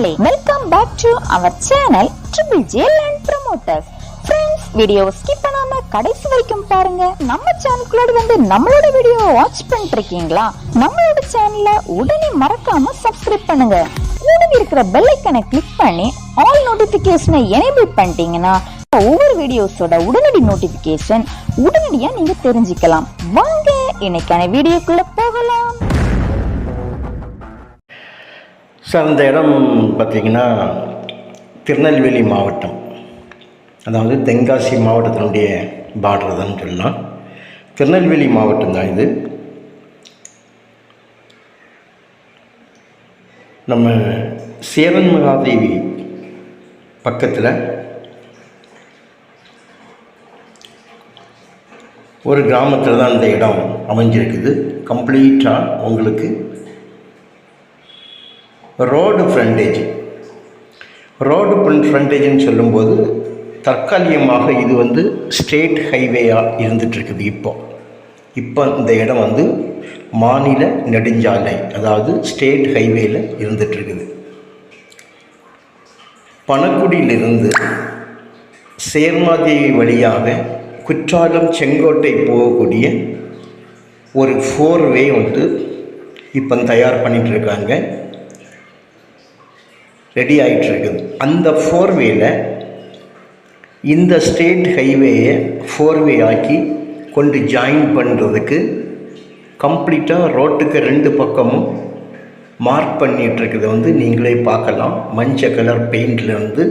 நண்பர்களே welcome back to our channel triple J land promoters friends video skip பண்ணாம கடைசி வரைக்கும் பாருங்க. நம்ம சேனலுக்குள்ள வந்து நம்மளோட வீடியோ வாட்ச் பண்ணிட்டு இருக்கீங்களா நம்மளோட சேனலை உடனே மறக்காம சப்ஸ்கிரைப் பண்ணுங்க. கூடவே இருக்கிற பெல் ஐக்கனை கிளிக் பண்ணி ஆல் நோட்டிபிகேஷனை எனேபிள் பண்ணிட்டீங்கன்னா ஒவ்வொரு வீடியோஸோட உடனடி நோட்டிபிகேஷன் உடனடியா நீங்க தெரிஞ்சுக்கலாம். வாங்க இன்னைக்கான வீடியோக்குள்ள போகலாம். சார் அந்த இடம் பார்த்திங்கன்னா திருநெல்வேலி மாவட்டம். அதாவது தென்காசி மாவட்டத்தினுடைய பார்டர் தான் சொல்லலாம். திருநெல்வேலி மாவட்டம் தான் இது. நம்ம சேரன் மகாதேவி பக்கத்தில் ஒரு கிராமத்தில் தான் இந்த இடம் அமைஞ்சிருக்குது. கம்ப்ளீட்டாக உங்களுக்கு ரோடு ஃப்ரண்டேஜ் ரோடு ஃப்ரண்டேஜ்னு சொல்லும்போது தற்காலிகமாக இது வந்து ஸ்டேட் ஹைவேயாக இருந்துகிட்ருக்குது இப்போ. இப்போ இந்த இடம் வந்து மாநில நெடுஞ்சாலை அதாவது ஸ்டேட் ஹைவேயில் இருந்துகிட்ருக்குது பணக்குடியிலிருந்து சேர்மாதேவி வழியாக குற்றாலம் செங்கோட்டை போகக்கூடிய ஒரு ஃபோர் வே வந்து இப்போ தயார் பண்ணிகிட்ருக்காங்க இருக்காங்க ரெடி ஆகிட்டுருக்குது அந்த ஃபோர்வேயில் இந்த ஸ்டேட் ஹைவேயை ஃபோர்வே ஆக்கி கொண்டு ஜாயின் பண்ணுறதுக்கு கம்ப்ளீட்டாக ரோட்டுக்கு ரெண்டு பக்கமும் மார்க் பண்ணிட்டு வந்து நீங்களே பார்க்கலாம். மஞ்சள் கலர் பெயிண்டில் வந்து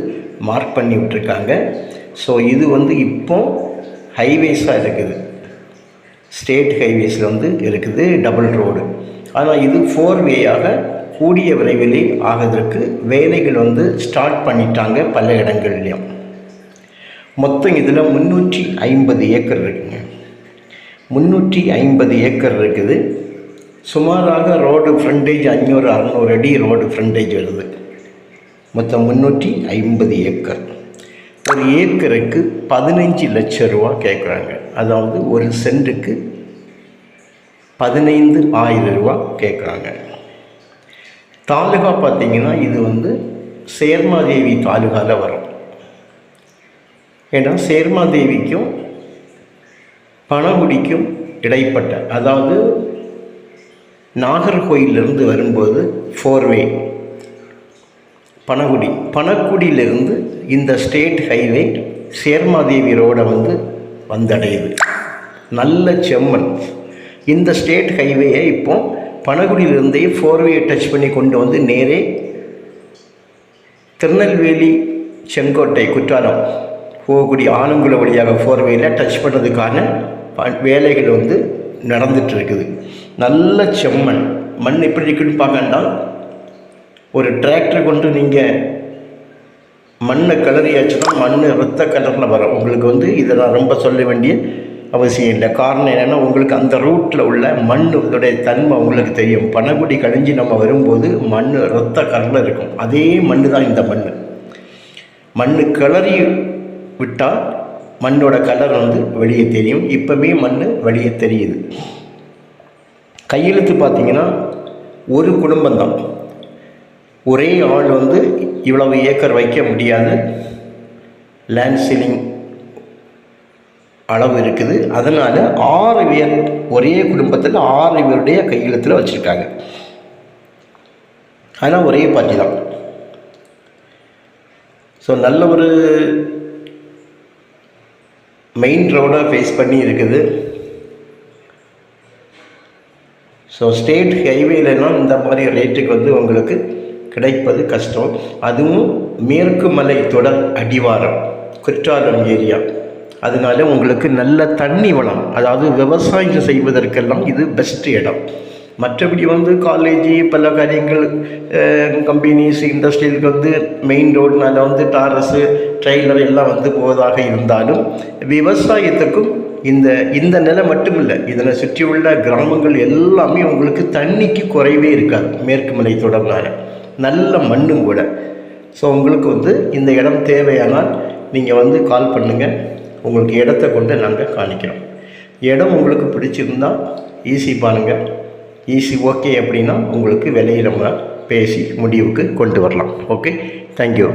மார்க் பண்ணி விட்டுருக்காங்க ஸோ இது வந்து இப்போ ஹைவேஸாக இருக்குது. ஸ்டேட் ஹைவேஸில் வந்து இருக்குது டபுள் ரோடு ஆனால் இது ஃபோர் வேயாக கூடிய விரைவிலே ஆகிறதுக்கு வேலைகள் வந்து ஸ்டார்ட் பண்ணிட்டாங்க பல இடங்கள்லையும். மொத்தம் இதில் முந்நூற்றி ஐம்பது ஏக்கர் இருக்குங்க. முந்நூற்றி ஐம்பது ஏக்கர் இருக்குது. சுமாராக ரோடு ஃப்ரண்டேஜ் அஞ்சூறு அறநூறு அடி ரோடு ஃப்ரண்டேஜ் வருது. மொத்தம் முந்நூற்றி ஐம்பது ஏக்கர். ஒரு ஏக்கருக்கு பதினஞ்சு லட்சம் ரூபா கேட்குறாங்க அதாவது ஒரு சென்ட்டுக்கு பதினைந்து ஆயிரம் ரூபா கேட்குறாங்க தாலுகா பார்த்திங்கன்னா இது வந்து சேர்மாதேவி தாலுகாவில் வரும். ஏன்னா சேர்மாதேவிக்கும் பணகுடிக்கும் இடைப்பட்ட அதாவது நாகர்கோயிலிருந்து வரும்போது ஃபோர்வே பணகுடி. பணக்குடியிலிருந்து இந்த ஸ்டேட் ஹைவே சேர்மாதேவி ரோடை வந்து வந்தடையுது. நல்ல செம்மண். இந்த ஸ்டேட் ஹைவேயை இப்போது பனகுடியிலிருந்தே ஃபோர்வேயை டச் பண்ணி கொண்டு வந்து நேரே திருநெல்வேலி செங்கோட்டை குற்றாலம் போகக்கூடிய ஆலங்குள வழியாக ஃபோர்வேயில் டச் பண்ணுறதுக்கான ப- வேலைகள் வந்து நடந்துட்டு இருக்குது நல்ல செம்மண். மண் எப்படி இருக்குன்னு பார்க்கண்டா ஒரு டிராக்டர் கொண்டு நீங்கள் மண்ணை கலரியாச்சுன்னா மண் ரத்த கலரில் வரும். உங்களுக்கு வந்து இதை நான் ரொம்ப சொல்ல வேண்டிய அவசியம் இல்லை. காரணம் என்னென்னா உங்களுக்கு அந்த ரூட்டில் உள்ள மண் தன்மை உங்களுக்கு தெரியும். பனகுடி கழிஞ்சு நம்ம வரும்போது மண் ரத்த கலரில் இருக்கும். அதே மண் தான் இந்த மண். மண் கிளறி விட்டால் மண்ணோட கலர் வந்து வெளியே தெரியும். இப்போவே மண் வெளியே தெரியுது. கையெழுத்து பார்த்தீங்கன்னா ஒரு குடும்பம்தான். ஒரே ஆள் வந்து இவ்வளவு ஏக்கர் வைக்க முடியாது. லேண்ட் சீலிங் அளவு இருக்குது. அதனால் ஆறு பேர் ஒரே குடும்பத்தில் ஆறு பேருடைய கையெழுத்தில் வச்சுருக்காங்க. ஆனால் ஒரே பார்ட்டி தான். ஸோ நல்ல ஒரு மெயின் ரோடாக ஃபேஸ் பண்ணி இருக்குது. ஸோ ஸ்டேட் ஹைவேலலாம் இந்த மாதிரி ரேட்டுக்கு வந்து உங்களுக்கு கிடைப்பது கஷ்டம். அதுவும் மேற்கு மலை தொடர் அடிவாரம் குற்றாலம் ஏரியா. அதனால உங்களுக்கு நல்ல தண்ணி வளம் அதாவது விவசாயம் செய்வதற்கெல்லாம் இது பெஸ்ட் இடம். மற்றபடி வந்து காலேஜ் பல காரியங்கள் கம்பெனிஸ் இண்டஸ்ட்ரியலுக்கு வந்து மெயின் ரோடுனால வந்து டாரஸு ட்ரெய்லர் எல்லாம் வந்து போவதாக இருந்தாலும் விவசாயத்துக்கும் இந்த இந்த நிலை மட்டும் இல்லை இதனை சுற்றியுள்ள கிராமங்கள் எல்லாமே உங்களுக்கு தண்ணிக்கு குறைவே இருக்காது மேற்கு மலை தொடர்னால நல்ல மண்ணும் கூட. ஸோ உங்களுக்கு வந்து இந்த இடம் தேவையானால் நீங்கள் வந்து கால் பண்ணுங்கள் உங்களுக்கு இடத்த கொண்டு நாங்கள் காணிக்கிறோம். இடம் உங்களுக்கு பிடிச்சிருந்தா ஈஸி பாருங்கள் ஈஸி ஓகே அப்படின்னா உங்களுக்கு விலையை நம்ம பேசி முடிவுக்கு கொண்டு வரலாம். Okay thank you